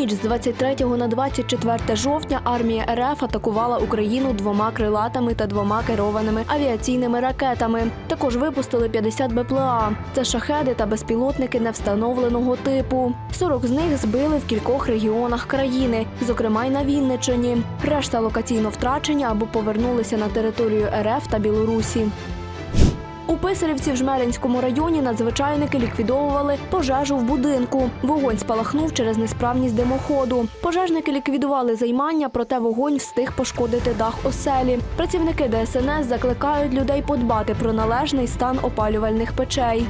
ніч з 23 на 24 жовтня армія РФ атакувала Україну двома крилатими та двома керованими авіаційними ракетами. Також випустили 50 БПЛА. Це шахеди та безпілотники невстановленого типу. 40 з них збили в кількох регіонах країни, зокрема й на Вінниччині. Решта локаційно втрачені або повернулися на територію РФ та Білорусі. У Писарівці в Жмеринському районі надзвичайники ліквідовували пожежу в будинку. Вогонь спалахнув через несправність димоходу. Пожежники ліквідували займання, проте вогонь встиг пошкодити дах оселі. Працівники ДСНС закликають людей подбати про належний стан опалювальних печей.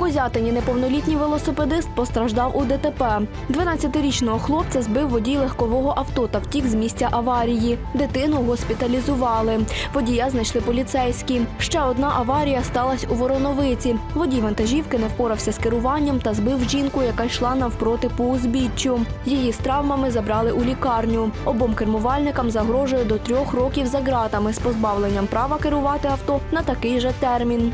Козятині неповнолітній велосипедист постраждав у ДТП. 12-річного хлопця збив водій легкового авто та втік з місця аварії. Дитину госпіталізували. Водія знайшли поліцейські. Ще одна аварія сталася у Вороновиці. Водій вантажівки не впорався з керуванням та збив жінку, яка йшла навпроти по узбіччю. Її з травмами забрали у лікарню. Обом кермувальникам загрожує до трьох років за ґратами з позбавленням права керувати авто на такий же термін.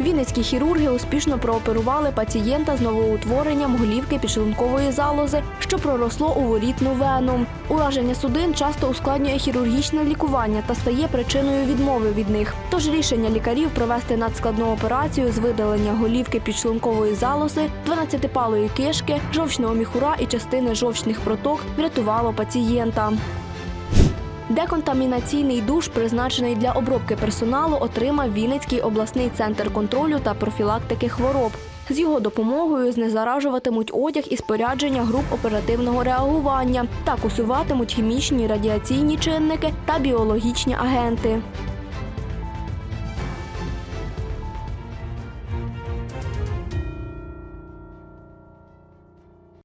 Вінницькі хірурги успішно прооперували пацієнта з новоутворенням голівки підшлункової залози, що проросло у ворітну вену. Ураження судин часто ускладнює хірургічне лікування та стає причиною відмови від них. Тож рішення лікарів провести надскладну операцію з видалення голівки підшлункової залози, 12-палої кишки, жовчного міхура і частини жовчних проток врятувало пацієнта. Деконтамінаційний душ, призначений для обробки персоналу, отримав Вінницький обласний центр контролю та профілактики хвороб. З його допомогою знезаражуватимуть одяг і спорядження груп оперативного реагування. Так усуватимуть хімічні радіаційні чинники та біологічні агенти.